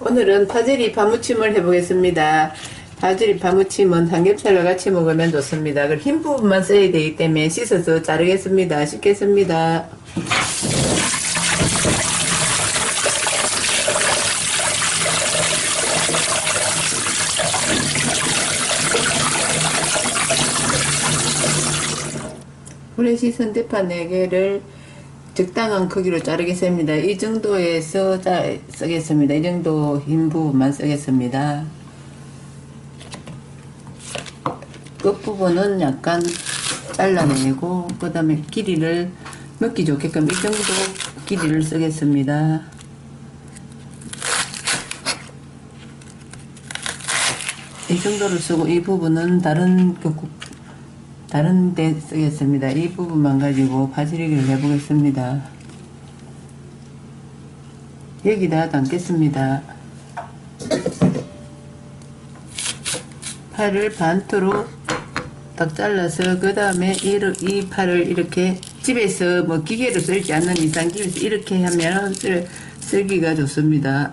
오늘은 파제리 파무침을 해보겠습니다. 파제리 파무침은 삼겹살과 같이 먹으면 좋습니다. 그 흰 부분만 써야 되기 때문에 씻어서 자르겠습니다. 씻겠습니다. 물에 씻은 대파 4개를 적당한 크기로 자르겠습니다. 이 정도에서 자, 쓰겠습니다. 이 정도 흰 부분만 쓰겠습니다. 끝부분은 약간 잘라내고 그 다음에 길이를 먹기 좋게끔 이 정도 길이를 쓰겠습니다. 이 정도를 쓰고 이 부분은 다른 그 구- 다른 데 쓰겠습니다. 이 부분만 가지고 바지리기를 해보겠습니다. 여기다 담겠습니다. 팔을 반토로 딱 잘라서 그 다음에 이 팔을 이렇게 집에서 뭐 기계로 쓸지 않는 이상 집에서 이렇게 하면 쓸, 쓸기가 좋습니다.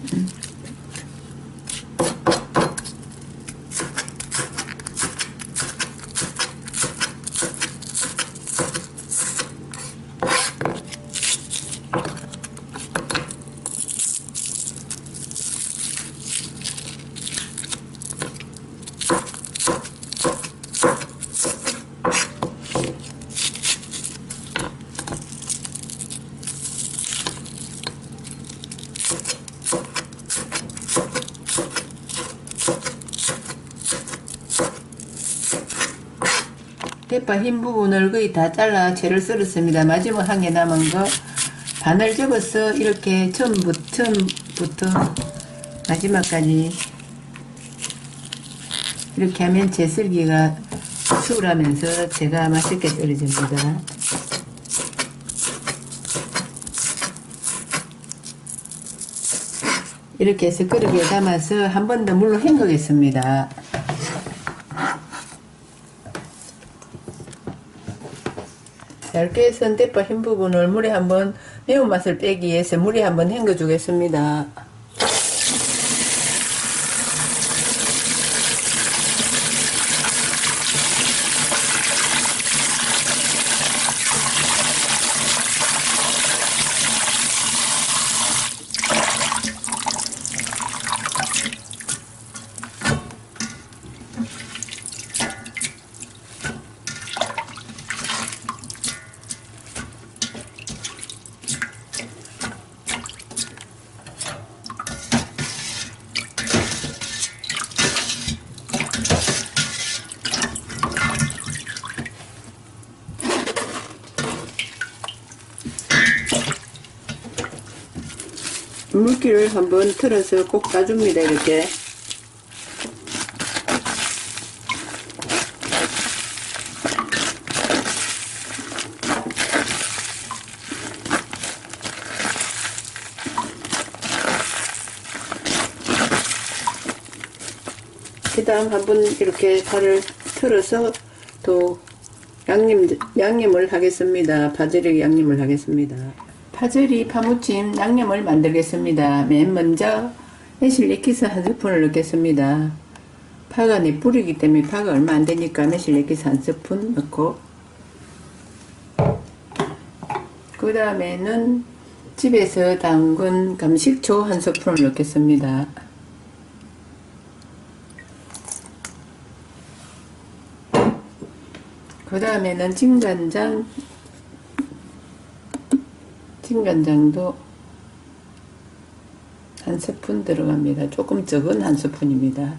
Mm-hmm. 대파 흰 부분을 거의 다 잘라 채를 썰었습니다. 마지막 한 개 남은 거 반을 접어서 이렇게 처음부터, 처음부터 마지막까지 이렇게 하면 제 썰기가 수월하면서 제가 맛있게 썰어집니다. 이렇게 해서 그릇에 담아서 한 번 더 물로 헹구겠습니다. 얇게 썬 대파 흰 부분을 물에 한번 매운맛을 빼기 위해서 물에 한번 헹궈 주겠습니다. 물기를 한번 틀어서 꼭 따줍니다. 이렇게. 그 다음 한번 이렇게 살을 틀어서 또 양념, 양념을 하겠습니다. 바지락 양념을 하겠습니다. 파절이 파무침 양념을 만들겠습니다. 맨 먼저 매실 액기스 한 스푼을 넣겠습니다. 파가 내 뿌리기 때문에 파가 얼마 안 되니까 매실 액기스 한 스푼 넣고 그 다음에는 집에서 담근 감식초 한 스푼을 넣겠습니다. 그 다음에는 진간장 진간장도 한 스푼 들어갑니다. 조금 적은 한 스푼입니다.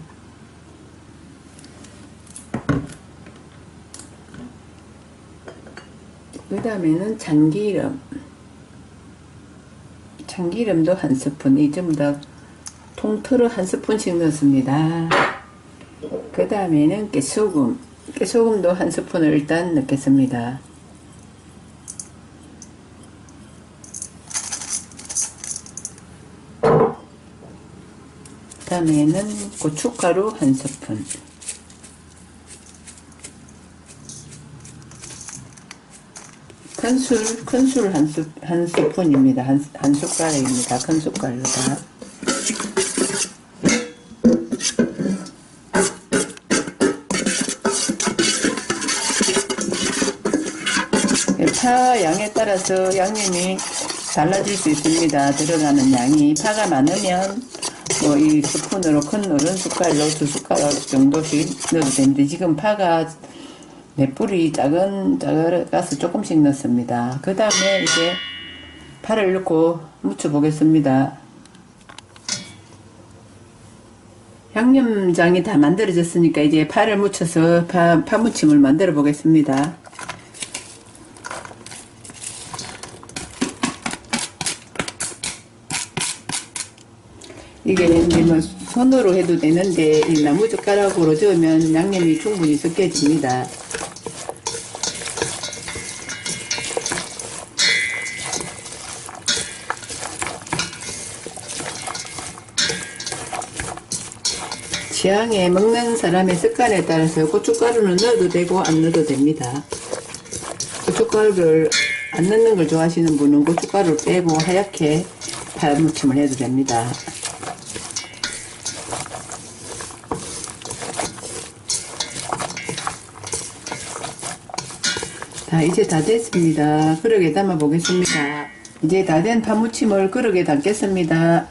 그 다음에는 참기름 참기름도 한 스푼 이 전부 다 통틀어 한 스푼씩 넣습니다. 그 다음에는 깨소금 깨소금도 한 스푼을 일단 넣겠습니다. 다음에는 고춧가루 한 스푼. 큰술, 큰술 한, 스, 한 스푼입니다. 한, 한 숟가락입니다. 큰 숟갈로 다. 파 양에 따라서 양념이 달라질 수 있습니다. 들어가는 양이 파가 많으면 뭐 이 스푼으로 큰 노른 숟갈로 두 숟가락 정도씩 넣어도 되는데 지금 파가 네 뿌리 작은 작아서 조금씩 넣습니다. 그 다음에 이제 파를 넣고 무쳐 보겠습니다. 양념장이 다 만들어졌으니까 이제 파를 묻혀서 파, 파무침을 만들어 보겠습니다. 이게 이제 뭐 손으로 해도 되는데 이 나무 젓가락으로 저으면 양념이 충분히 섞여집니다. 취향에 먹는 사람의 습관에 따라서 고춧가루는 넣어도 되고 안 넣어도 됩니다. 고춧가루를 안 넣는 걸 좋아하시는 분은 고춧가루를 빼고 하얗게 파무침을 해도 됩니다. 자, 이제 다 됐습니다. 그릇에 담아 보겠습니다. 이제 다 된 파무침을 그릇에 담겠습니다.